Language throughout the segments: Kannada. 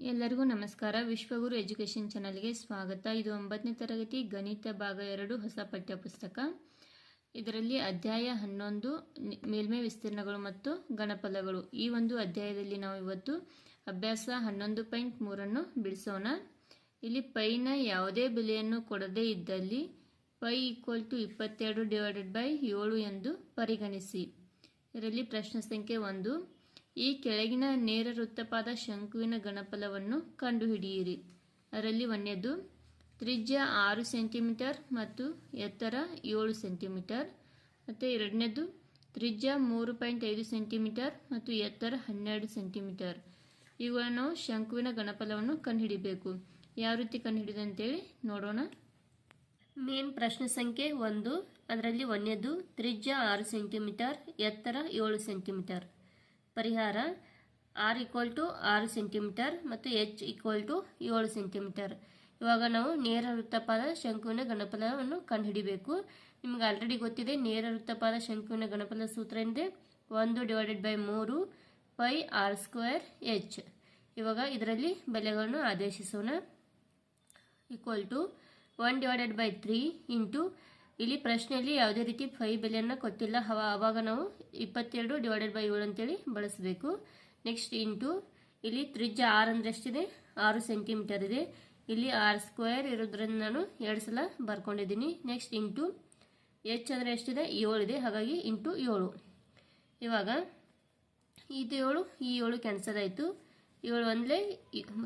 ಎಲ್ಲರಿಗೂ ನಮಸ್ಕಾರ. ವಿಶ್ವಗುರು ಎಜುಕೇಷನ್ ಚಾನಲ್ಗೆ ಸ್ವಾಗತ. ಇದು ಒಂಬತ್ತನೇ ತರಗತಿ ಗಣಿತ ಭಾಗ ಎರಡು ಹೊಸ ಪಠ್ಯಪುಸ್ತಕ. ಇದರಲ್ಲಿ ಅಧ್ಯಾಯ ಹನ್ನೊಂದು ಮೇಲ್ಮೆ ವಿಸ್ತೀರ್ಣಗಳು ಮತ್ತು ಗಣಪಲಗಳು ಈ ಒಂದು ಅಧ್ಯಾಯದಲ್ಲಿ ನಾವು ಇವತ್ತು ಅಭ್ಯಾಸ ಹನ್ನೊಂದು ಪಾಯಿಂಟ್ ಮೂರನ್ನು ಬಿಡಿಸೋಣ. ಇಲ್ಲಿ ಪೈನ ಯಾವುದೇ ಬೆಲೆಯನ್ನು ಕೊಡದೇ ಇದ್ದಲ್ಲಿ ಪೈ ಈಕ್ವಲ್ ಟು ಇಪ್ಪತ್ತೆರಡು ಡಿವೈಡೆಡ್ ಬೈ ಏಳು ಎಂದು ಪರಿಗಣಿಸಿ. ಇದರಲ್ಲಿ ಪ್ರಶ್ನೆ ಸಂಖ್ಯೆ ಒಂದು. ಈ ಕೆಳಗಿನ ನೇರ ವೃತ್ತಪಾದ ಶಂಕುವಿನ ಗಣಪಲವನ್ನು ಕಂಡುಹಿಡಿಯಿರಿ. ಅದರಲ್ಲಿ ಒಂದನೇದು, ತ್ರಿಜ್ಯ ಆರು ಸೆಂಟಿಮೀಟರ್ ಮತ್ತು ಎತ್ತರ ಏಳು ಸೆಂಟಿಮೀಟರ್. ಮತ್ತು ಎರಡನೇದು, ತ್ರಿಜ್ಯ ಮೂರು ಪಾಯಿಂಟ್ ಐದು ಸೆಂಟಿಮೀಟರ್ ಮತ್ತು ಎತ್ತರ ಹನ್ನೆರಡು ಸೆಂಟಿಮೀಟರ್. ಇವುಗಳನ್ನು ನಾವು ಶಂಕುವಿನ ಗಣಪಲವನ್ನು ಕಂಡುಹಿಡಿಬೇಕು. ಯಾವ ರೀತಿ ಕಂಡುಹಿಡಿದು ಅಂತೇಳಿ ನೋಡೋಣ. ಮೇನ್ ಪ್ರಶ್ನೆ ಸಂಖ್ಯೆ ಒಂದು, ಅದರಲ್ಲಿ ಒಂದನೇದು, ತ್ರಿಜ್ಯ ಆರು ಸೆಂಟಿಮೀಟರ್, ಎತ್ತರ ಏಳು ಸೆಂಟಿಮೀಟರ್. ಪರಿಹಾರ ಆರ್ ಈಕ್ವಲ್ ಟು ಆರು ಸೆಂಟಿಮೀಟರ್ ಮತ್ತು ಎಚ್ ಈಕ್ವಲ್ ಟು ಏಳು ಸೆಂಟಿಮೀಟರ್. ಇವಾಗ ನಾವು ನೇರ ವೃತ್ತಪಾದ ಶಂಕುವಿನ ಗಣಪದವನ್ನು ಕಂಡುಹಿಡಿಬೇಕು. ನಿಮ್ಗೆ ಆಲ್ರೆಡಿ ಗೊತ್ತಿದೆ, ನೇರ ವೃತ್ತಪಾದ ಶಂಕುವಿನ ಗಣಪದ ಸೂತ್ರ ಏನಿದೆ ಒಂದು ಡಿವೈಡೆಡ್ ಬೈ ಮೂರು ಪೈ ಆರ್ ಸ್ಕ್ವೇರ್ ಎಚ್ ಇವಾಗ ಇದರಲ್ಲಿ ಬೆಲೆಗಳನ್ನು ಆದೇಶಿಸೋಣ. Equal to one divided by three into ಇಲ್ಲಿ ಪ್ರಶ್ನೆಯಲ್ಲಿ ಯಾವುದೇ ರೀತಿ ಫೈ ಬೆಲೆಯನ್ನು ಕೊಟ್ಟಿಲ್ಲ. ಅವ ಆವಾಗ ನಾವು ಇಪ್ಪತ್ತೆರಡು ಡಿವೈಡೆಡ್ ಬೈ ಏಳು ಅಂತೇಳಿ ಬಳಸಬೇಕು. ನೆಕ್ಸ್ಟ್ ಇಂಟು ಇಲ್ಲಿ ತ್ರಿಜ್ಯ ಆರು ಅಂದ್ರೆ ಎಷ್ಟಿದೆ? ಆರು ಸೆಂಟಿಮೀಟರ್ ಇದೆ. ಇಲ್ಲಿ ಆರ್ ಸ್ಕ್ವೇರ್ ಇರೋದ್ರಿಂದ ನಾನು ಎರಡು ಸಲ ಬರ್ಕೊಂಡಿದ್ದೀನಿ. ನೆಕ್ಸ್ಟ್ ಇಂಟು ಎಚ್ ಅಂದರೆ ಎಷ್ಟಿದೆ? ಏಳು ಇದೆ. ಹಾಗಾಗಿ ಇಂಟು ಏಳು. ಇವಾಗ, ಇದು ಏಳು, ಈ ಏಳು ಕ್ಯಾನ್ಸಲ್ ಆಯಿತು. ಏಳು ಒಂದಲೇ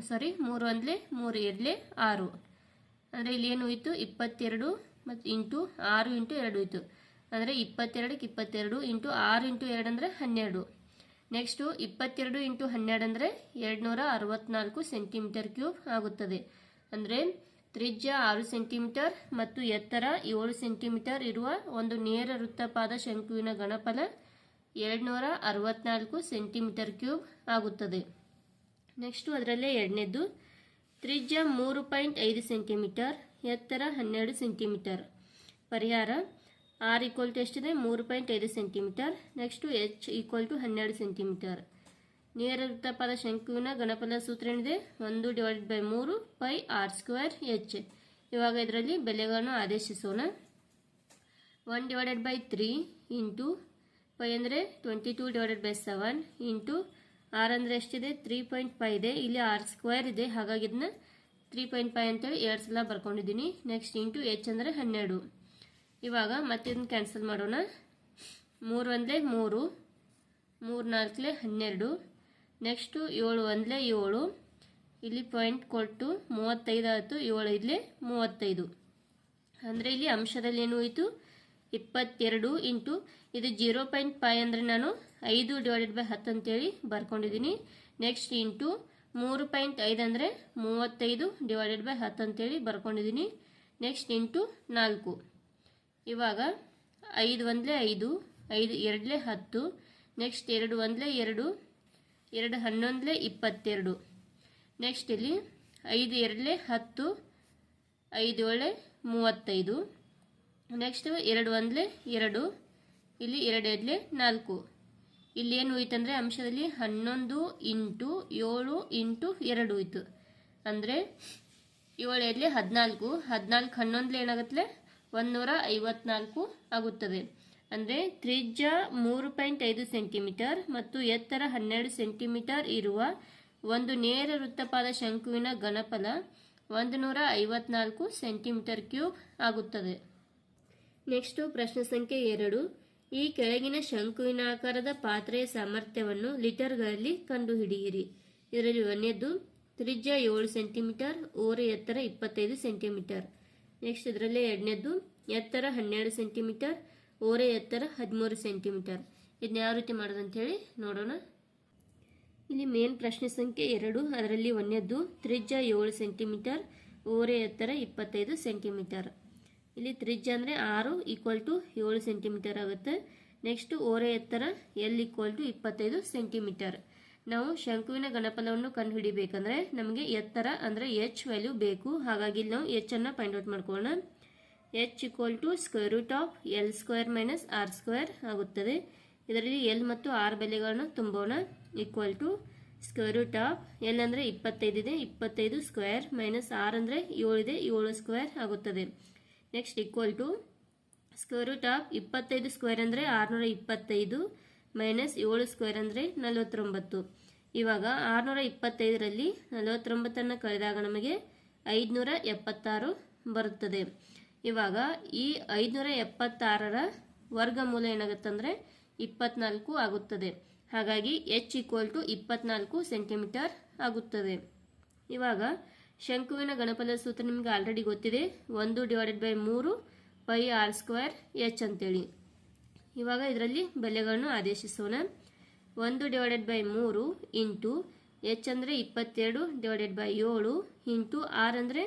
ಸಾರಿ ಮೂರು ಒಂದಲೇ, ಮೂರು ಎರಡಲೇ, ಆರು. ಅಂದರೆ ಇಲ್ಲಿ ಏನು ಹೋಯಿತು? ಇಪ್ಪತ್ತೆರಡು ಮತ್ತು ಇಂಟು ಆರು ಇಂಟು ಎರಡು ಇತ್ತು. ಅಂದರೆ ಇಪ್ಪತ್ತೆರಡಕ್ಕೆ ಇಪ್ಪತ್ತೆರಡು ಇಂಟು ಆರು ಇಂಟು ಎರಡು ಅಂದರೆ ಹನ್ನೆರಡು. ನೆಕ್ಸ್ಟು ಇಪ್ಪತ್ತೆರಡು ಇಂಟು ಹನ್ನೆರಡು ಅಂದರೆ ಎರಡುನೂರ ಅರವತ್ನಾಲ್ಕು ಸೆಂಟಿಮೀಟರ್ ಕ್ಯೂಬ್ ಆಗುತ್ತದೆ. ಅಂದರೆ ತ್ರಿಜ್ಯ ಆರು ಸೆಂಟಿಮೀಟರ್ ಮತ್ತು ಎತ್ತರ ಏಳು ಸೆಂಟಿಮೀಟರ್ ಇರುವ ಒಂದು ನೇರ ವೃತ್ತಪಾದ ಶಂಕುವಿನ ಗಣಫಲ ಎರಡುನೂರ ಅರವತ್ನಾಲ್ಕು ಸೆಂಟಿಮೀಟರ್ ಕ್ಯೂಬ್ ಆಗುತ್ತದೆ. ನೆಕ್ಸ್ಟು ಅದರಲ್ಲೇ ಎರಡನೇದು ತ್ರಿಜ್ಯ ಮೂರು ಪಾಯಿಂಟ್ ಐದು ಸೆಂಟಿಮೀಟರ್ ಎತ್ತರ ಹನ್ನೆರಡು ಸೆಂಟಿಮೀಟರ್. ಪರಿಹಾರ, ಆರ್ ಈಕ್ವಲ್ ಟು ಎಷ್ಟಿದೆ? ಮೂರು ಪಾಯಿಂಟ್ ಐದು centimetre. Next H equal to ಹನ್ನೆರಡು ಸೆಂಟಿಮೀಟರ್. ನೇರ ವೃತ್ತಪಾದ ಶಂಕುವಿನ ಗಣಪದ ಸೂತ್ರ ಏನಿದೆ? ಒಂದು ಡಿವೈಡೆಡ್ ಬೈ ಮೂರು ಪೈ ಆರ್ ಸ್ಕ್ವೇರ್ ಎಚ್. ಇವಾಗ ಇದರಲ್ಲಿ ಬೆಲೆಗಳನ್ನು ಆದೇಶಿಸೋಣ. One divided by three into pi ಅಂದರೆ twenty two divided by seven into R ಅಂದರೆ ಎಷ್ಟಿದೆ? ತ್ರೀ ಪಾಯಿಂಟ್ ಫೈ ಇದೆ. ಇಲ್ಲಿ ಆರ್ ಸ್ಕ್ವೇರ್ ಇದೆ. ಹಾಗಾಗಿ ಇದನ್ನ ತ್ರೀ ಪಾಯಿಂಟ್ ಫೈವ್ ಅಂತೇಳಿ ಎರಡು ಸಲ ಬರ್ಕೊಂಡಿದ್ದೀನಿ. ನೆಕ್ಸ್ಟ್ ಇಂಟು ಎಚ್ ಅಂದರೆ ಹನ್ನೆರಡು. ಇವಾಗ ಮತ್ತೆ ಇದನ್ನ ಕ್ಯಾನ್ಸಲ್ ಮಾಡೋಣ? ಮೂರು ಒಂದಲೇ ಮೂರು ಮೂರು ನಾಲ್ಕಲೆ ಹನ್ನೆರಡು ನೆಕ್ಸ್ಟು ಏಳು ಒಂದಲೇ ಏಳು. ಇಲ್ಲಿ ಪಾಯಿಂಟ್ ಕೊಟ್ಟು ಮೂವತ್ತೈದು ಆಯಿತು, ಏಳು ಇಲ್ಲೇ ಮೂವತ್ತೈದು. ಅಂದರೆ ಇಲ್ಲಿ ಅಂಶದಲ್ಲಿ ಏನು ಹೋಯಿತು? ಇಪ್ಪತ್ತೆರಡು ಇಂಟು ಇದು ಜೀರೋ ಪಾಯಿಂಟ್ ಫೈ ಅಂದರೆ ನಾನು ಐದು ಡಿವೈಡೆಡ್ ಬೈ ಹತ್ತು ಅಂತೇಳಿ ಬರ್ಕೊಂಡಿದ್ದೀನಿ. ನೆಕ್ಸ್ಟ್ ಇಂಟು ಮೂರು ಪಾಯಿಂಟ್ ಐದು ಅಂದರೆ ಮೂವತ್ತೈದು ಡಿವೈಡೆಡ್ ಬೈ ಹತ್ತು ಅಂತೇಳಿ ಬರ್ಕೊಂಡಿದ್ದೀನಿ ನೆಕ್ಸ್ಟ್ ಇಂಟು ನಾಲ್ಕು. ಇವಾಗ ಐದು ಒಂದಲೇ ಐದು ಐದು ಎರಡಲೇ ಹತ್ತು. ನೆಕ್ಸ್ಟ್ ಎರಡು ಒಂದಲೇ ಎರಡು ಎರಡು ಹನ್ನೊಂದಲೇ ಇಪ್ಪತ್ತೆರಡು. ನೆಕ್ಸ್ಟ್ ಇಲ್ಲಿ ಐದು ಎರಡಲೇ ಹತ್ತು, ಐದು ಏಳೆ ಮೂವತ್ತೈದು. ನೆಕ್ಸ್ಟ್ ಎರಡು ಒಂದಲೇ ಎರಡು, ಇಲ್ಲಿ ಎರಡು ಎರಡಲೇ ನಾಲ್ಕು. ಇಲ್ಲಿ ಏನು ಹೋಯ್ತಂದ್ರೆ ಅಂಶದಲ್ಲಿ ಹನ್ನೊಂದು ಇಂಟು ಏಳು ಇಂಟು ಎರಡು ಹೋಯ್ತು. ಅಂದರೆ ಏಳು ಎರಡಲೇ ಹದಿನಾಲ್ಕು. ಹದಿನಾಲ್ಕು ಹನ್ನೊಂದಲ್ಲಿ ಏನಾಗತ್ತಲೆ ಒಂದೂರ ಐವತ್ನಾಲ್ಕು ಆಗುತ್ತದೆ. ಅಂದರೆ ತ್ರಿಜ್ಯ ಮೂರು ಪಾಯಿಂಟ್ ಐದು ಸೆಂಟಿಮೀಟರ್ ಮತ್ತು ಎತ್ತರ ಹನ್ನೆರಡು ಸೆಂಟಿಮೀಟರ್ ಇರುವ ಒಂದು ನೇರ ವೃತ್ತಪಾದ ಶಂಕುವಿನ ಘನಫಲ ಒಂದು ನೂರ ಐವತ್ನಾಲ್ಕು ಸೆಂಟಿಮೀಟರ್ ಕ್ಯೂಬ್ ಆಗುತ್ತದೆ. ನೆಕ್ಸ್ಟು ಪ್ರಶ್ನೆ ಸಂಖ್ಯೆ ಎರಡು. ಈ ಕೆಳಗಿನ ಶಂಕುವಿನಾಕಾರದ ಪಾತ್ರೆಯ ಸಾಮರ್ಥ್ಯವನ್ನು ಲೀಟರ್ಗಳಲ್ಲಿ ಕಂಡುಹಿಡಿಯಿರಿ. ಇದರಲ್ಲಿ ಒಂದನೇದು ತ್ರಿಜ್ಯ ಏಳು ಸೆಂಟಿಮೀಟರ್, ಓರೆ ಎತ್ತರ ಇಪ್ಪತ್ತೈದು ಸೆಂಟಿಮೀಟರ್. ನೆಕ್ಸ್ಟ್ ಇದರಲ್ಲಿ ಎರಡನೇದು ಎತ್ತರ ಹನ್ನೆರಡು ಸೆಂಟಿಮೀಟರ್, ಓರೆ ಎತ್ತರ ಹದಿಮೂರು ಸೆಂಟಿಮೀಟರ್. ಇದನ್ನ ಯಾವ ರೀತಿ ಹೇಳಿ ನೋಡೋಣ. ಇಲ್ಲಿ ಮೇನ್ ಪ್ರಶ್ನೆ ಸಂಖ್ಯೆ ಎರಡು, ಅದರಲ್ಲಿ ಒಂದನೇದು ತ್ರಿಜ್ಯ ಏಳು ಸೆಂಟಿಮೀಟರ್, ಓರೆ ಎತ್ತರ ಇಪ್ಪತ್ತೈದು ಸೆಂಟಿಮೀಟರ್. ಇಲ್ಲಿ ತ್ರಿಜ್ಯ ಅಂದರೆ ಆರು ಈಕ್ವಲ್ ಟು ಏಳು ಸೆಂಟಿಮೀಟರ್ ಆಗುತ್ತೆ. ನೆಕ್ಸ್ಟ್ ಓರೆ ಎತ್ತರ, ಎಲ್ ಈಕ್ವಲ್ ಟು ಇಪ್ಪತ್ತೈದು ಸೆಂಟಿಮೀಟರ್ ನಾವು ಶಂಕುವಿನ ಗಣಪನವನ್ನು ಕಂಡುಹಿಡಿಬೇಕಂದ್ರೆ ನಮಗೆ ಎತ್ತರ ಅಂದರೆ ಎಚ್ ವ್ಯಾಲ್ಯೂ ಬೇಕು. ಹಾಗಾಗಿ ನಾವು ಎಚ್ ಅನ್ನು ಫೈಂಡ್ ಔಟ್ ಮಾಡ್ಕೊಳ್ಳೋಣ. H equal to square root of L square minus R square ಆಗುತ್ತದೆ. ಇದರಲ್ಲಿ ಎಲ್ ಮತ್ತು ಆರ್ ಬೆಲೆಗಳನ್ನು ತುಂಬೋಣ. Equal to square root of L ಅಂದರೆ ಇಪ್ಪತ್ತೈದು ಇದೆ. ಇಪ್ಪತ್ತೈದು ಸ್ಕ್ವೇರ್ ಮೈನಸ್ ಆರ್ ಅಂದರೆ ಏಳು ಇದೆ. ಏಳು ಸ್ಕ್ವೇರ್ ಆಗುತ್ತದೆ. Next equal to square root of ಇಪ್ಪತ್ತೈದು ಸ್ಕ್ವೇರ್ ಅಂದರೆ ಆರುನೂರ ಇಪ್ಪತ್ತೈದು ಮೈನಸ್ ಏಳು ಸ್ಕ್ವೇರ್ ಅಂದರೆ ನಲವತ್ತೊಂಬತ್ತು. ಇವಾಗ ಆರುನೂರ ಇಪ್ಪತ್ತೈದರಲ್ಲಿ ನಲವತ್ತೊಂಬತ್ತನ್ನು ಕಳೆದಾಗ ನಮಗೆ ಐದುನೂರ ಎಪ್ಪತ್ತಾರು ಬರುತ್ತದೆ. ಇವಾಗ ಈ ಐದುನೂರ ಎಪ್ಪತ್ತಾರರ ವರ್ಗಮೂಲ ಏನಾಗುತ್ತಂದರೆ ಇಪ್ಪತ್ನಾಲ್ಕು ಆಗುತ್ತದೆ. ಹಾಗಾಗಿ ಎಚ್ ಈಕ್ವಲ್ ಟು ಇಪ್ಪತ್ನಾಲ್ಕು ಸೆಂಟಿಮೀಟರ್ ಆಗುತ್ತದೆ. ಇವಾಗ ಶಂಕುವಿನ ಗಣಪದ ಸೂತ್ರ ನಿಮಗೆ ಆಲ್ರೆಡಿ ಗೊತ್ತಿದೆ. ಒಂದು ಡಿವೈಡೆಡ್ ಬೈ ಮೂರು ಪೈ ಆರ್ ಸ್ಕ್ವೇರ್ ಎಚ್ ಅಂತೇಳಿ. ಇವಾಗ ಇದರಲ್ಲಿ ಬೆಲೆಗಳನ್ನು ಆದೇಶಿಸೋಣ. ಒಂದು ಡಿವೈಡೆಡ್ ಬೈ ಮೂರು ಇಂಟು ಎಚ್ ಅಂದರೆ ಇಪ್ಪತ್ತೆರಡು ಡಿವೈಡೆಡ್ ಬೈ ಏಳು ಇಂಟು ಆರ್ ಅಂದರೆ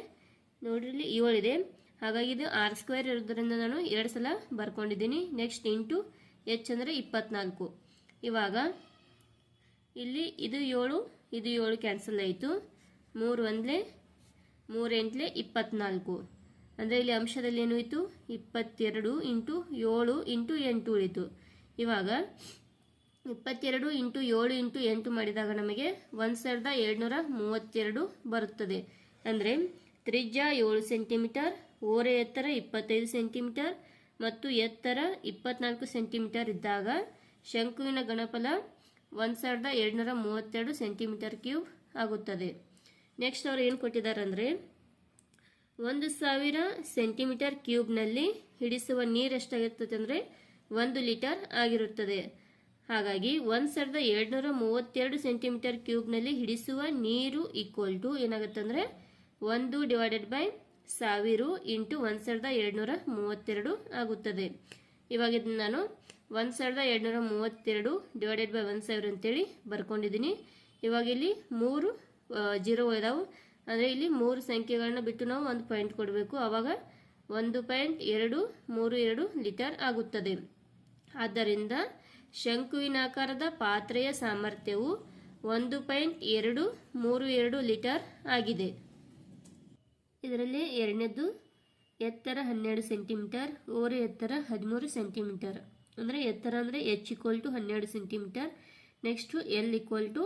ನೋಡಿರಲಿ ಏಳಿದೆ ಹಾಗಾಗಿ ಇದು ಆರ್ ಸ್ಕ್ವೇರ್ ಇರೋದ್ರಿಂದ ನಾನು ಎರಡು ಸಲ ಬರ್ಕೊಂಡಿದ್ದೀನಿ. ನೆಕ್ಸ್ಟ್ ಇಂಟು ಎಚ್ ಅಂದರೆ ಇಪ್ಪತ್ನಾಲ್ಕು. ಇವಾಗ ಇಲ್ಲಿ ಇದು ಏಳು ಇದು ಏಳು ಕ್ಯಾನ್ಸಲ್ ಆಯಿತು. ಮೂರು ಒಂದಲೇ ಮೂರು ಎಂಟ್ಲೆ ಇಪ್ಪತ್ನಾಲ್ಕು. ಅಂದರೆ ಇಲ್ಲಿ ಅಂಶದಲ್ಲಿ ಏನು ಇತ್ತು ಇಪ್ಪತ್ತೆರಡು ಇಂಟು ಏಳು ಇಂಟು ಎಂಟು ಉಳಿತು. ಇವಾಗ ಇಪ್ಪತ್ತೆರಡು ಇಂಟು ಏಳು ಇಂಟು ಎಂಟು ಮಾಡಿದಾಗ ನಮಗೆ ಒಂದು ಸಾವಿರದ ಏಳ್ನೂರ ಮೂವತ್ತೆರಡು ಬರುತ್ತದೆ. ಅಂದರೆ ತ್ರಿಜ್ಯ ಏಳು ಸೆಂಟಿಮೀಟರ್, ಓರೆ ಎತ್ತರ ಇಪ್ಪತ್ತೈದು ಸೆಂಟಿಮೀಟರ್ ಮತ್ತು ಎತ್ತರ ಇಪ್ಪತ್ನಾಲ್ಕು ಸೆಂಟಿಮೀಟರ್ ಇದ್ದಾಗ ಶಂಕುವಿನ ಗಣಪಲ ಒಂದು ಸಾವಿರದ ಏಳ್ನೂರ ಮೂವತ್ತೆರಡು ಸೆಂಟಿಮೀಟರ್ ಕ್ಯೂಬ್ ಆಗುತ್ತದೆ. ನೆಕ್ಸ್ಟ್ ಅವ್ರು ಏನು ಕೊಟ್ಟಿದ್ದಾರೆ ಅಂದರೆ ಒಂದು ಸಾವಿರ ಸೆಂಟಿಮೀಟರ್ ಕ್ಯೂಬ್ನಲ್ಲಿ ಹಿಡಿಸುವ ನೀರು ಎಷ್ಟಾಗಿರ್ತದೆ ಅಂದರೆ ಒಂದು ಲೀಟರ್ ಆಗಿರುತ್ತದೆ. ಹಾಗಾಗಿ ಒಂದು ಸಾವಿರದ ಏಳ್ನೂರ ಮೂವತ್ತೆರಡು ಸೆಂಟಿಮೀಟರ್ ಕ್ಯೂಬ್ನಲ್ಲಿ ಹಿಡಿಸುವ ನೀರು ಈಕ್ವಲ್ ಟು ಏನಾಗುತ್ತೆ ಅಂದರೆ ಒಂದು ಡಿವೈಡೆಡ್ ಬೈ ಸಾವಿರ ಇಂಟು ಒಂದು ಸಾವಿರದ ಏಳ್ನೂರ ಮೂವತ್ತೆರಡು ಆಗುತ್ತದೆ. ಇವಾಗ ಇದನ್ನು ನಾನು ಒಂದು ಸಾವಿರದ ಎರಡುನೂರ ಮೂವತ್ತೆರಡು ಡಿವೈಡೆಡ್ ಬೈ ಒಂದು ಸಾವಿರ ಅಂತೇಳಿ ಬರ್ಕೊಂಡಿದ್ದೀನಿ ಇವಾಗ ಇಲ್ಲಿ ಮೂರು ಜೀರೋ ಇದಾವೆ ಅಂದರೆ ಇಲ್ಲಿ ಮೂರು ಸಂಖ್ಯೆಗಳನ್ನ ಬಿಟ್ಟು ನಾವು ಒಂದು ಪಾಯಿಂಟ್ ಕೊಡಬೇಕು. ಆವಾಗ ಒಂದು ಪಾಯಿಂಟ್ ಎರಡು, ಮೂರು ಎರಡು ಲೀಟರ್ ಆಗುತ್ತದೆ. ಆದ್ದರಿಂದ ಶಂಕುವಿನಾಕಾರದ ಪಾತ್ರೆಯ ಸಾಮರ್ಥ್ಯವು ಒಂದು ಪಾಯಿಂಟ್ ಎರಡು, ಮೂರು ಎರಡು ಲೀಟರ್ ಆಗಿದೆ. ಇದರಲ್ಲಿ ಎರಡನೇದು ಎತ್ತರ ಹನ್ನೆರಡು ಸೆಂಟಿಮೀಟರ್ ಓರೆ ಎತ್ತರ ಹದಿಮೂರು ಸೆಂಟಿಮೀಟರ್ ಅಂದರೆ ಎತ್ತರ ಅಂದರೆ ಎಚ್ ಈಕ್ವಲ್ ಟು ಹನ್ನೆರಡು centimetre next L equal to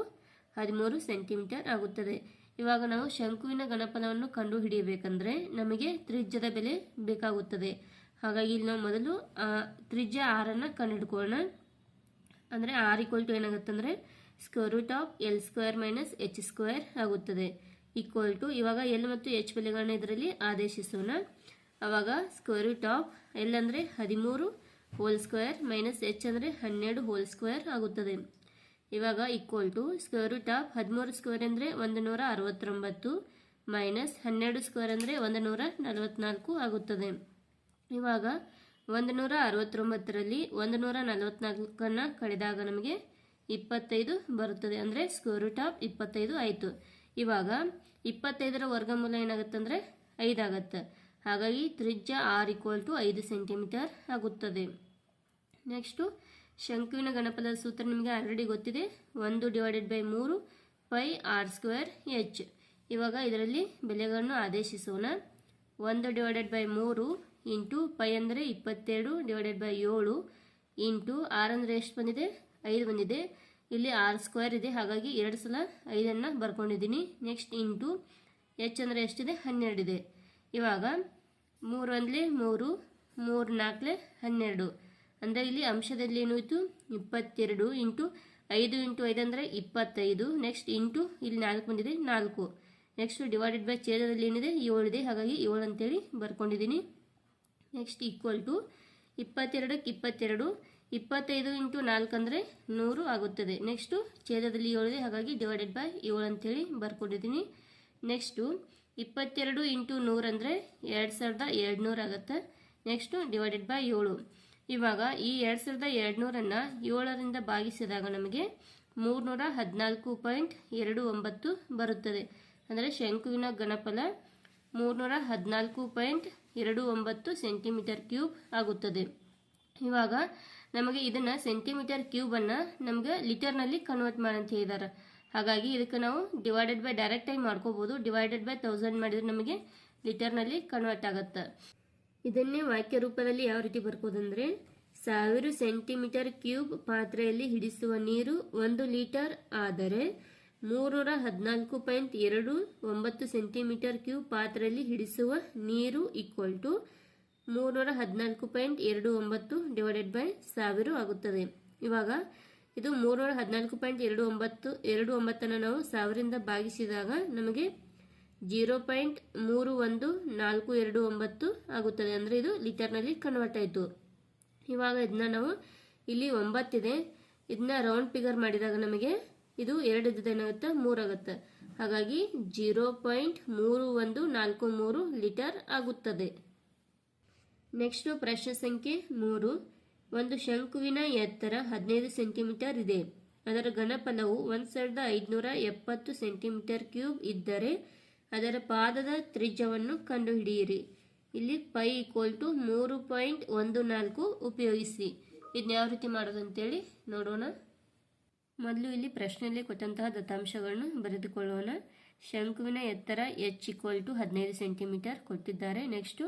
ಹದಿಮೂರು ಸೆಂಟಿಮೀಟರ್ ಆಗುತ್ತದೆ. ಇವಾಗ ನಾವು ಶಂಕುವಿನ ಗಣಪನವನ್ನು ಕಂಡು ಹಿಡಿಯಬೇಕಂದ್ರೆ ನಮಗೆ ತ್ರಿಜ್ಯದ ಬೆಲೆ ಬೇಕಾಗುತ್ತದೆ. ಹಾಗಾಗಿ ಇಲ್ಲಿ ನಾವು ಮೊದಲು ತ್ರಿಜ್ಯ ಆರನ್ನು ಕಂಡುಹಿಡ್ಕೊಳ್ಳೋಣ. ಅಂದರೆ ಆರ್ ಈಕ್ವಲ್ ಟು ಏನಾಗುತ್ತೆ ಅಂದರೆ square root of L square minus H square ಆಗುತ್ತದೆ. ಈಕ್ವಲ್ ಟು, ಇವಾಗ ಎಲ್ ಮತ್ತು ಎಚ್ ಬೆಲೆಗಳನ್ನ ಇದರಲ್ಲಿ ಆದೇಶಿಸೋಣ. ಅವಾಗ ಸ್ಕ್ವೇರ್ ರೂಟ್ ಆಫ್ ಎಲ್ ಅಂದರೆ ಹದಿಮೂರು ಹೋಲ್ ಸ್ಕ್ವೇರ್ ಮೈನಸ್ ಎಚ್ ಅಂದರೆ ಹನ್ನೆರಡು ಹೋಲ್ ಸ್ಕ್ವೇರ್ ಆಗುತ್ತದೆ. ಇವಾಗ equal to square root of ಹದಿಮೂರು ಸ್ಕ್ವೇರ್ ಅಂದರೆ ಒಂದು ನೂರ ಅರವತ್ತೊಂಬತ್ತು ಮೈನಸ್ ಹನ್ನೆರಡು ಸ್ಕ್ವೇರ್ ಅಂದರೆ ಒಂದು ನೂರ ನಲವತ್ನಾಲ್ಕು ಆಗುತ್ತದೆ. ಇವಾಗ ಒಂದು ನೂರ ಅರವತ್ತೊಂಬತ್ತರಲ್ಲಿ ಒಂದು ನೂರ ನಲವತ್ನಾಲ್ಕನ್ನು ಕಳೆದಾಗ ನಮಗೆ ಇಪ್ಪತ್ತೈದು ಬರುತ್ತದೆ. ಅಂದರೆ ಸ್ಕ್ವೇರ್ ರೂಟ್ ಆಫ್ ಇಪ್ಪತ್ತೈದು ಆಯಿತು. ಇವಾಗ ಇಪ್ಪತ್ತೈದರ ವರ್ಗಮೂಲ ಏನಾಗುತ್ತೆ ಅಂದರೆ ಐದಾಗತ್ತೆ ಹಾಗಾಗಿ ತ್ರಿಜ್ಯ ಆರ್ ಈಕ್ವಲ್ ಟು ಐದು ಸೆಂಟಿಮೀಟರ್ ಆಗುತ್ತದೆ. ನೆಕ್ಸ್ಟು ಶಂಕುವಿನ ಗಣಪದ ಸೂತ್ರ ನಿಮಗೆ ಆಲ್ರೆಡಿ ಗೊತ್ತಿದೆ. ಒಂದು ಡಿವೈಡೆಡ್ ಬೈ ಮೂರು ಪೈ ಆರ್ ಸ್ಕ್ವೇರ್ ಎಚ್ ಇವಾಗ ಇದರಲ್ಲಿ ಬೆಲೆಗಳನ್ನು ಆದೇಶಿಸೋಣ. ಒಂದು ಡಿವೈಡೆಡ್ ಬೈ ಮೂರು ಇಂಟು ಪೈ ಅಂದರೆ ಇಪ್ಪತ್ತೆರಡು ಡಿವೈಡೆಡ್ ಬೈ ಏಳು ಇಂಟು ಆರ್ ಅಂದರೆ ಎಷ್ಟು ಬಂದಿದೆ? ಐದು ಬಂದಿದೆ. ಇಲ್ಲಿ ಆರ್ ಸ್ಕ್ವೇರ್ ಇದೆ. ಹಾಗಾಗಿ ಎರಡು ಸಲ ಐದನ್ನು ಬರ್ಕೊಂಡಿದ್ದೀನಿ. ನೆಕ್ಸ್ಟ್ ಇಂಟು ಎಚ್ ಅಂದರೆ ಎಷ್ಟಿದೆ? ಹನ್ನೆರಡಿದೆ. ಇವಾಗ ಮೂರು ಅಂದಲೇ ಮೂರು ಮೂರು ನಾಲ್ಕಲೆ ಹನ್ನೆರಡು. ಅಂದರೆ ಇಲ್ಲಿ ಅಂಶದಲ್ಲಿ ಏನು ಇತ್ತು ಇಪ್ಪತ್ತೆರಡು ಇಂಟು ಐದು ಇಂಟು ಐದು ಅಂದರೆ ಇಪ್ಪತ್ತೈದು. ನೆಕ್ಸ್ಟ್ ಇಂಟು ಇಲ್ಲಿ ನಾಲ್ಕು ಬಂದಿದೆ, ನಾಲ್ಕು. ನೆಕ್ಸ್ಟ್ ಡಿವೈಡೆಡ್ ಬೈ ಛೇದದಲ್ಲಿ ಏನಿದೆ? ಏಳಿದೆ ಹಾಗಾಗಿ ಏಳು ಅಂತೇಳಿ ಬರ್ಕೊಂಡಿದ್ದೀನಿ. ನೆಕ್ಸ್ಟ್ ಈಕ್ವಲ್ ಟು ಇಪ್ಪತ್ತೆರಡಕ್ಕೆ ಇಪ್ಪತ್ತೆರಡು. ಇಪ್ಪತ್ತೈದು ಇಂಟು ನಾಲ್ಕು ಅಂದರೆ ನೂರು ಆಗುತ್ತದೆ. ನೆಕ್ಸ್ಟು ಛೇದದಲ್ಲಿ ಏಳಿದೆ ಹಾಗಾಗಿ ಡಿವೈಡೆಡ್ ಬೈ ಏಳು ಅಂತೇಳಿ ಬರ್ಕೊಂಡಿದ್ದೀನಿ. ನೆಕ್ಸ್ಟು ಇಪ್ಪತ್ತೆರಡು ಇಂಟು ನೂರು ಅಂದರೆ ಎರಡು ಸಾವಿರದ ಎರಡುನೂರು ಆಗುತ್ತೆ. ನೆಕ್ಸ್ಟು ಡಿವೈಡೆಡ್ ಬೈ ಏಳು. ಇವಾಗ ಈ ಎರಡು ಸಾವಿರದ ಎರಡುನೂರನ್ನು ಏಳರಿಂದ ಭಾಗಿಸಿದಾಗ ನಮಗೆ ಮೂರುನೂರ ಹದಿನಾಲ್ಕು ಪಾಯಿಂಟ್ ಎರಡು ಒಂಬತ್ತು ಬರುತ್ತದೆ. ಅಂದರೆ ಶಂಕುವಿನ ಗಣಪಲ ಮೂರುನೂರ ಹದಿನಾಲ್ಕು ಪಾಯಿಂಟ್ ಎರಡು ಒಂಬತ್ತು ಸೆಂಟಿಮೀಟರ್ ಕ್ಯೂಬ್ ಆಗುತ್ತದೆ. ಇವಾಗ ನಮಗೆ ಇದನ್ನು ಸೆಂಟಿಮೀಟರ್ ಕ್ಯೂಬನ್ನು ನಮಗೆ ಲೀಟರ್ನಲ್ಲಿ ಕನ್ವರ್ಟ್ ಮಾಡಂತ ಹೇಳಿದ್ದಾರೆ ಹಾಗಾಗಿ ಇದಕ್ಕೆ ನಾವು ಡಿವೈಡೆಡ್ ಬೈ ಡೈರೆಕ್ಟಾಗಿ ಮಾಡ್ಕೋಬೋದು. ಡಿವೈಡೆಡ್ ಬೈ ತೌಸಂಡ್ ಮಾಡಿದ್ರೆ ನಮಗೆ ಲೀಟರ್ನಲ್ಲಿ ಕನ್ವರ್ಟ್ ಆಗುತ್ತೆ. ಇದನ್ನೇ ವಾಕ್ಯ ರೂಪದಲ್ಲಿ ಯಾವ ರೀತಿ ಬರ್ಕೋದಂದ್ರೆ ಸಾವಿರ ಸೆಂಟಿಮೀಟರ್ ಕ್ಯೂಬ್ ಪಾತ್ರೆಯಲ್ಲಿ ಹಿಡಿಸುವ ನೀರು ಒಂದು ಲೀಟರ್ ಆದರೆ ಮೂರೂರ ಹದಿನಾಲ್ಕು ಪಾಯಿಂಟ್ ಎರಡು ಒಂಬತ್ತು ಸೆಂಟಿಮೀಟರ್ ಕ್ಯೂಬ್ ಪಾತ್ರೆಯಲ್ಲಿ ಹಿಡಿಸುವ ನೀರು ಈಕ್ವಲ್ ಟು ಮೂರೂರ ಹದಿನಾಲ್ಕು ಪಾಯಿಂಟ್ ಎರಡು ಒಂಬತ್ತು ಡಿವೈಡೆಡ್ ಬೈ ಸಾವಿರ ಆಗುತ್ತದೆ. ಇವಾಗ ಇದು ಮೂರರ ಹದಿನಾಲ್ಕು ಪಾಯಿಂಟ್ ಎರಡು ಒಂಬತ್ತು, ಎರಡು ಒಂಬತ್ತನ್ನು ನಾವು ಸಾವಿರದಿಂದ ಭಾಗಿಸಿದಾಗ ನಮಗೆ ಜೀರೋ ಪಾಯಿಂಟ್ ಮೂರು ಒಂದು ನಾಲ್ಕು ಎರಡು ಒಂಬತ್ತು ಆಗುತ್ತದೆ. ಅಂದರೆ ಇದು ಲೀಟರ್ನಲ್ಲಿ ಕನ್ವರ್ಟ್ ಆಯಿತು. ಇವಾಗ ಇದನ್ನ ನಾವು ಇಲ್ಲಿ ಒಂಬತ್ತಿದೆ. ಇದನ್ನ ರೌಂಡ್ ಫಿಗರ್ ಮಾಡಿದಾಗ ನಮಗೆ ಇದು ಎರಡು ಏನಾಗುತ್ತೆ? ಮೂರಾಗುತ್ತೆ ಹಾಗಾಗಿ ಜೀರೋ ಪಾಯಿಂಟ್ ಮೂರು ಒಂದು ನಾಲ್ಕು ಮೂರು ಲೀಟರ್ ಆಗುತ್ತದೆ. ನೆಕ್ಸ್ಟ್ ಪ್ರಶ್ನೆ ಸಂಖ್ಯೆ ಮೂರು. ಒಂದು ಶಂಕುವಿನ ಎತ್ತರ ಹದಿನೈದು ಸೆಂಟಿಮೀಟರ್ ಇದೆ. ಅದರ ಘನಫಲವು ಒಂದು ಸಾವಿರದ ಐದುನೂರ ಎಪ್ಪತ್ತು ಸೆಂಟಿಮೀಟರ್ ಕ್ಯೂಬ್ ಇದ್ದರೆ ಅದರ ಪಾದದ ತ್ರಿಜ್ಯವನ್ನು ಕಂಡುಹಿಡಿಯಿರಿ. ಇಲ್ಲಿ ಪೈ ಈಕ್ವಲ್ ಟು ಮೂರು ಪಾಯಿಂಟ್ ಒಂದು ನಾಲ್ಕು ಉಪಯೋಗಿಸಿ. ಇದನ್ನ ಯಾವ ರೀತಿ ಮಾಡೋದು ಅಂತೇಳಿ ನೋಡೋಣ. ಮೊದಲು ಇಲ್ಲಿ ಪ್ರಶ್ನೆಯಲ್ಲಿ ಕೊಟ್ಟಂತಹ ದತ್ತಾಂಶಗಳನ್ನು ಬರೆದುಕೊಳ್ಳೋಣ. ಶಂಕುವಿನ ಎತ್ತರ ಎಚ್ ಈಕ್ವಲ್ ಟು ಹದಿನೈದು ಸೆಂಟಿಮೀಟರ್ ಕೊಟ್ಟಿದ್ದಾರೆ. ನೆಕ್ಸ್ಟು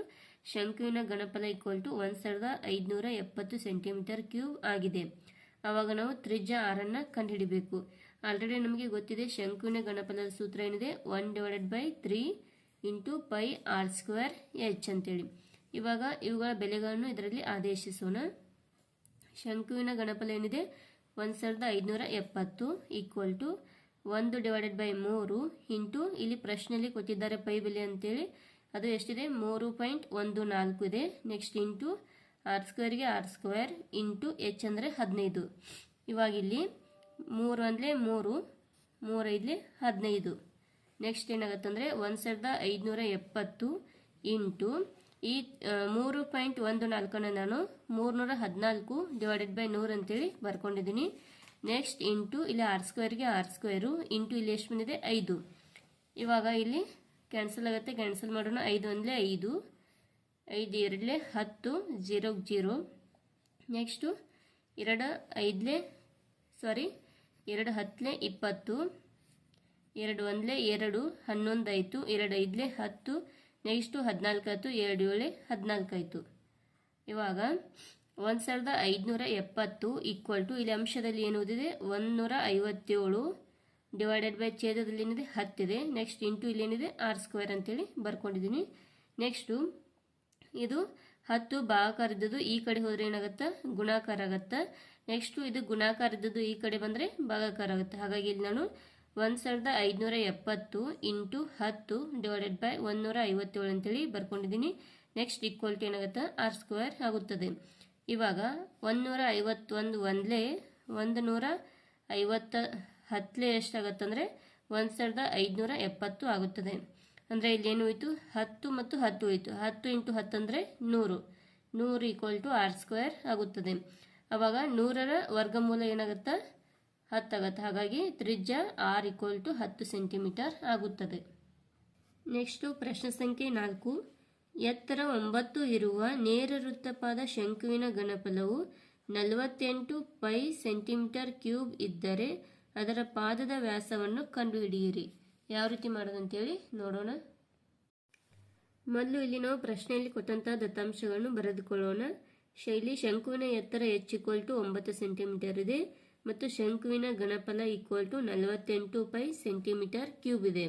ಶಂಕುವಿನ ಗಣಪಲ ಈಕ್ವಲ್ ಟು ಒಂದು ಸಾವಿರದ ಐದುನೂರ ಎಪ್ಪತ್ತು ಸೆಂಟಿಮೀಟರ್ ಕ್ಯೂಬ್ ಆಗಿದೆ. ಆವಾಗ ನಾವು ತ್ರಿಜ್ಯ ಆರನ್ನು ಕಂಡುಹಿಡಿಬೇಕು. ಆಲ್ರೆಡಿ ನಮಗೆ ಗೊತ್ತಿದೆ, ಶಂಕುವಿನ ಗಣಪದ ಸೂತ್ರ ಏನಿದೆ? One divided by three into pi r square h ಅಂತೇಳಿ. ಇವಾಗ ಇವುಗಳ ಬೆಲೆಗಳನ್ನು ಇದರಲ್ಲಿ ಆದೇಶಿಸೋಣ. ಶಂಕುವಿನ ಗಣಪದ ಏನಿದೆ? ಒಂದು ಸಾವಿರದ ಐದುನೂರ ಎಪ್ಪತ್ತು ಈಕ್ವಲ್ ಟು ಒಂದು ಡಿವೈಡೆಡ್ ಬೈ ಮೂರು ಇಂಟು ಇಲ್ಲಿ ಪ್ರಶ್ನೆಯಲ್ಲಿ ಕೊಟ್ಟಿದ್ದಾರೆ ಪೈ ಬೆಲೆ ಅಂತೇಳಿ. ಅದು ಎಷ್ಟಿದೆ? ಮೂರು ಪಾಯಿಂಟ್ ಒಂದು ನಾಲ್ಕು ಇದೆ. ನೆಕ್ಸ್ಟ್ ಇಂಟು ಆರ್ ಸ್ಕ್ವೇರ್ಗೆ ಆರ್ ಸ್ಕ್ವೇರ್ ಇಂಟು ಎಚ್ ಅಂದರೆ ಹದಿನೈದು. ಇವಾಗ ಇಲ್ಲಿ ಮೂರು ಅಂದರೆ ಮೂರು ಮೂರೈದಲೆ ಹದಿನೈದು. ನೆಕ್ಸ್ಟ್ ಏನಾಗುತ್ತೆ ಅಂದರೆ ಒಂದು ಸಾವಿರದ ಐದುನೂರ ಎಪ್ಪತ್ತು ಇಂಟು ಈ ಮೂರು ಪಾಯಿಂಟ್ ಒಂದು ನಾಲ್ಕನ್ನು ನಾನು ಮೂರುನೂರ ಹದಿನಾಲ್ಕು ಡಿವೈಡೆಡ್ ಬೈ ನೂರು ಅಂತೇಳಿ ಬರ್ಕೊಂಡಿದ್ದೀನಿ. ನೆಕ್ಸ್ಟ್ ಇಂಟು ಇಲ್ಲಿ ಆರ್ ಸ್ಕ್ವೇರ್ಗೆ ಆರ್ ಸ್ಕ್ವೇರು ಇಂಟು ಇಲ್ಲಿ ಎಷ್ಟು ಬಂದಿದೆ? ಐದು. ಇವಾಗ ಇಲ್ಲಿ ಕ್ಯಾನ್ಸಲ್ ಆಗುತ್ತೆ ಕ್ಯಾನ್ಸಲ್ ಮಾಡೋಣ. ಐದು ಅಂದರೆ ಐದು. ಐದು ಎರಡಲೇ ಹತ್ತು ಜೀರೋಗೆ ಜೀರೋ. ನೆಕ್ಸ್ಟು ಎರಡು ಐದಲೇ ಸಾರಿ ಎರಡು ಹತ್ತಲೆ ಇಪ್ಪತ್ತು, ಎರಡು ಒಂದಲೆ ಎರಡು ಹನ್ನೊಂದು ಆಯಿತು ಎರಡು ಐದಲೇ ಹತ್ತು, ನೆಕ್ಸ್ಟು ಹದಿನಾಲ್ಕು ಆಯಿತು ಎರಡು ಏಳೆ ಹದಿನಾಲ್ಕಾಯಿತು ಇವಾಗ ಒಂದು ಸಾವಿರದ ಐದುನೂರ ಎಪ್ಪತ್ತು ಈಕ್ವಲ್ ಟು ಇಲ್ಲಿ ಅಂಶದಲ್ಲಿ ಏನು ಓದಿದೆ? ಒಂದುನೂರ ಐವತ್ತೇಳು ಡಿವೈಡೆಡ್ ಬೈ ಛೇದದಲ್ಲಿ ಏನಿದೆ? ಹತ್ತಿದೆ ನೆಕ್ಸ್ಟ್ ಇಂಟು ಇಲ್ಲಿ ಏನಿದೆ? ಆರ್ ಸ್ಕ್ವೇರ್ ಅಂತೇಳಿ ಬರ್ಕೊಂಡಿದ್ದೀನಿ. ನೆಕ್ಸ್ಟು ಇದು ಹತ್ತು ಭಾಗಕಾರದ್ದು ಈ ಕಡೆ ಹೋದರೆ ಏನಾಗುತ್ತೆ? ಗುಣಾಕಾರ ಆಗುತ್ತೆ? ನೆಕ್ಸ್ಟು ಇದು ಗುಣಾಕಾರದ್ದು ಈ ಕಡೆ ಬಂದರೆ ಭಾಗಾಕಾರ ಆಗುತ್ತೆ. ಹಾಗಾಗಿ ಇಲ್ಲಿ ನಾನು ಒಂದು ಸಾವಿರದ ಐದುನೂರ ಎಪ್ಪತ್ತು ಇಂಟು ಹತ್ತು ಡಿವೈಡೆಡ್ ಬೈ ಒಂದುನೂರ ಐವತ್ತೇಳು ಅಂತೇಳಿ ಬರ್ಕೊಂಡಿದ್ದೀನಿ. ನೆಕ್ಸ್ಟ್ ಈಕ್ವಲ್ ಟು ಏನಾಗುತ್ತೆ? ಆರ್ ಸ್ಕ್ವೇರ್ ಆಗುತ್ತದೆ. ಇವಾಗ ಒಂದುನೂರ ಐವತ್ತೊಂದು ಒಂದಲೇ ಒಂದು ನೂರ ಐವತ್ತ ಹತ್ತಲೇ ಎಷ್ಟಾಗತ್ತಂದರೆ ಒಂದು ಸಾವಿರದ ಐದುನೂರ ಎಪ್ಪತ್ತು ಆಗುತ್ತದೆ. ಅಂದರೆ ಇಲ್ಲಿ ಏನು ಹೋಯಿತು? ಹತ್ತು ಮತ್ತು ಹತ್ತು ಹೋಯಿತು. ಹತ್ತು ಇಂಟು ಹತ್ತಂದರೆ ನೂರು. ನೂರು ಈಕ್ವಲ್ ಟು ಆರ್ ಸ್ಕ್ವೇರ್ ಆಗುತ್ತದೆ. ಅವಾಗ ನೂರರ ವರ್ಗಮೂಲ ಏನಾಗುತ್ತೆ? ಹತ್ತಾಗತ್ತೆ ಹಾಗಾಗಿ ತ್ರಿಜ್ಯ ಆರ್ ಈಕ್ವಲ್ ಟು ಹತ್ತು ಸೆಂಟಿಮೀಟರ್ ಆಗುತ್ತದೆ. ನೆಕ್ಸ್ಟು ಪ್ರಶ್ನೆ ಸಂಖ್ಯೆ ನಾಲ್ಕು. ಎತ್ತರ ಒಂಬತ್ತು ಇರುವ ನೇರ ವೃತ್ತಪಾದ ಶಂಕುವಿನ ಘನಫಲವು ನಲವತ್ತೆಂಟು ಪೈ ಸೆಂಟಿಮೀಟರ್ ಕ್ಯೂಬ್ ಇದ್ದರೆ ಅದರ ಪಾದದ ವ್ಯಾಸವನ್ನು ಕಂಡುಹಿಡಿಯಿರಿ. ಯಾವ ರೀತಿ ಮಾಡೋದಂತೇಳಿ ನೋಡೋಣ. ಮೊದಲು ಇಲ್ಲಿ ನಾವು ಪ್ರಶ್ನೆಯಲ್ಲಿ ಕೊಟ್ಟಂತಹ ದತ್ತಾಂಶಗಳನ್ನು ಬರೆದುಕೊಳ್ಳೋಣ. ಶೈಲಿ ಶಂಕುವಿನ ಎತ್ತರ ಎಚ್ ಈಕ್ವಲ್ ಟು ಒಂಬತ್ತು ಸೆಂಟಿಮೀಟರ್ ಇದೆ ಮತ್ತು ಶಂಕುವಿನ ಘನಫಲ ಈಕ್ವಲ್ ಟು ನಲವತ್ತೆಂಟು ಪೈ ಸೆಂಟಿಮೀಟರ್ ಕ್ಯೂಬ್ ಇದೆ.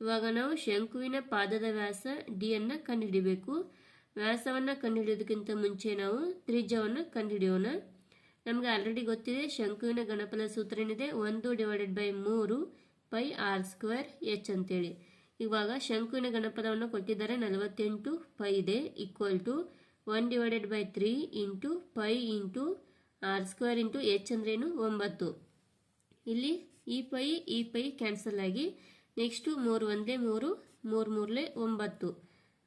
ಇವಾಗ ನಾವು ಶಂಕುವಿನ ಪಾದದ ವ್ಯಾಸ ಡಿ ಅನ್ನ ಕಂಡುಹಿಡಿಬೇಕು. ವ್ಯಾಸವನ್ನು ಕಂಡುಹಿಡಿಯೋದಕ್ಕಿಂತ ಮುಂಚೆ ನಾವು ತ್ರಿಜ್ಯವನ್ನು ಕಂಡುಹಿಡಿಯೋಣ. ನಮಗೆ ಆಲ್ರೆಡಿ ಗೊತ್ತಿದೆ ಶಂಕುವಿನ ಗಣಪದ ಸೂತ್ರ ಏನಿದೆ? ಒಂದು ಡಿವೈಡೆಡ್ ಬೈ ಮೂರು ಪೈ ಆರ್ ಸ್ಕ್ವೇರ್ ಎಚ್ ಅಂತೇಳಿ. ಇವಾಗ ಶಂಕುವಿನ ಗಣಪದವನ್ನು ಕೊಟ್ಟಿದ್ದಾರೆ ನಲವತ್ತೆಂಟು ಪೈ ಇದೆ equal to one divided by three into pi into r square into h ಅಂದ್ರೇನು? ಒಂಬತ್ತು. ಇಲ್ಲಿ ಈ ಪೈ ಈ ಪೈ ಕ್ಯಾನ್ಸಲ್ ಆಗಿ ನೆಕ್ಸ್ಟು ಮೂರು ಒಂದೇ ಮೂರು ಮೂರು ಮೂರಲೆ ಒಂಬತ್ತು.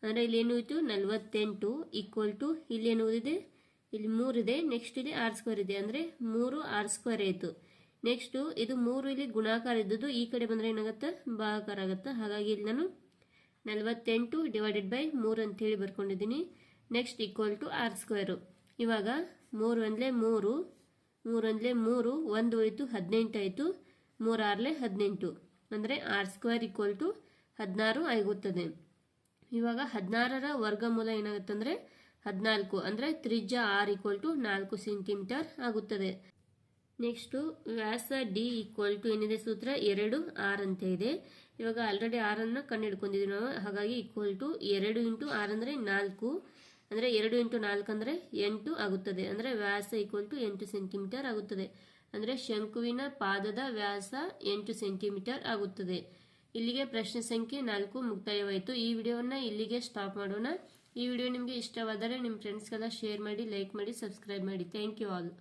ಅಂದರೆ ಇಲ್ಲಿ ಏನು ಹೋಯಿತು? ನಲವತ್ತೆಂಟು ಈಕ್ವಲ್ ಟು ಇಲ್ಲಿ ಏನು ಓದಿದೆ ಇಲ್ಲಿ ಮೂರಿದೆ ನೆಕ್ಸ್ಟ್ ಇಲ್ಲಿ ಆರ್ ಸ್ಕ್ವೇರ್ ಇದೆ. ಅಂದರೆ ಮೂರು ಆರ್ ಸ್ಕ್ವೇರ್ ಆಯಿತು. ನೆಕ್ಸ್ಟು ಇದು ಮೂರು ಇಲ್ಲಿ ಗುಣಾಕಾರ ಇದ್ದದ್ದು ಈ ಕಡೆ ಬಂದರೆ ಏನಾಗುತ್ತೆ? ಭಾಗಾಕಾರ ಆಗುತ್ತೆ. ಹಾಗಾಗಿ ಇಲ್ಲಿ ನಾನು ನಲವತ್ತೆಂಟು ಡಿವೈಡೆಡ್ ಬೈ ಮೂರು ಅಂತೇಳಿ ಬರ್ಕೊಂಡಿದ್ದೀನಿ. Next equal to r square. ಇವಾಗ ಮೂರು ಒಂದಲೇ ಮೂರು ಮೂರು ಅಂದರೆ ಮೂರು, ಒಂದು ಹೋಯಿತು, ಹದಿನೆಂಟು ಆಯಿತು, ಮೂರು ಆರ್ಲೆ ಹದಿನೆಂಟು. ಅಂದರೆ ಆರ್ ಸ್ಕ್ವೇರ್ ಈಕ್ವಲ್ ಟು ಹದಿನಾರು ಆಗುತ್ತದೆ. ಇವಾಗ ಹದಿನಾರರ ವರ್ಗಮೂಲ ಏನಾಗುತ್ತೆ ಅಂದರೆ ಹದಿನಾಲ್ಕು, ಅಂದರೆ ತ್ರಿಜ್ಯ ಆರ್ ಈಕ್ವಲ್ ಟು ನಾಲ್ಕು ಸೆಂಟಿಮೀಟರ್ ಆಗುತ್ತದೆ. ನೆಕ್ಸ್ಟು ವ್ಯಾಸ ಡಿ ಈಕ್ವಲ್ ಟು ಏನಿದೆ ಸೂತ್ರ? ಎರಡು, ಆರ್ ಅಂತ ಇದೆ. ಇವಾಗ ಆಲ್ರೆಡಿ ಆರನ್ನು ಕಂಡು ಹಿಡ್ಕೊಂಡಿದ್ದೀವಿ ನಾವು. ಹಾಗಾಗಿ ಈಕ್ವಲ್ ಟು ಎರಡು ಇಂಟು ಆರ್ ಅಂದರೆ ನಾಲ್ಕು. ಅಂದರೆ ಎರಡು ಇಂಟು ನಾಲ್ಕು ಅಂದರೆ ಎಂಟು ಆಗುತ್ತದೆ. ಅಂದರೆ ವ್ಯಾಸ ಈಕ್ವಲ್ ಟು ಎಂಟು ಸೆಂಟಿಮೀಟರ್ ಆಗುತ್ತದೆ. ಅಂದರೆ ಶಂಕುವಿನ ಪಾದದ ವ್ಯಾಸ ಎಂಟು ಸೆಂಟಿಮೀಟರ್ ಆಗುತ್ತದೆ. ಇಲ್ಲಿಗೆ ಪ್ರಶ್ನೆ ಸಂಖ್ಯೆ ನಾಲ್ಕು ಮುಕ್ತಾಯವಾಯಿತು. ಈ ವಿಡಿಯೋವನ್ನು ಇಲ್ಲಿಗೆ ಸ್ಟಾಪ್ ಮಾಡೋಣ. ಈ ವಿಡಿಯೋ ನಿಮಗೆ ಇಷ್ಟವಾದರೆ ನಿಮ್ಮ ಫ್ರೆಂಡ್ಸ್ಗೆಲ್ಲ ಶೇರ್ ಮಾಡಿ ಲೈಕ್ ಮಾಡಿ ಸಬ್ಸ್ಕ್ರೈಬ್ ಮಾಡಿ. Thank you all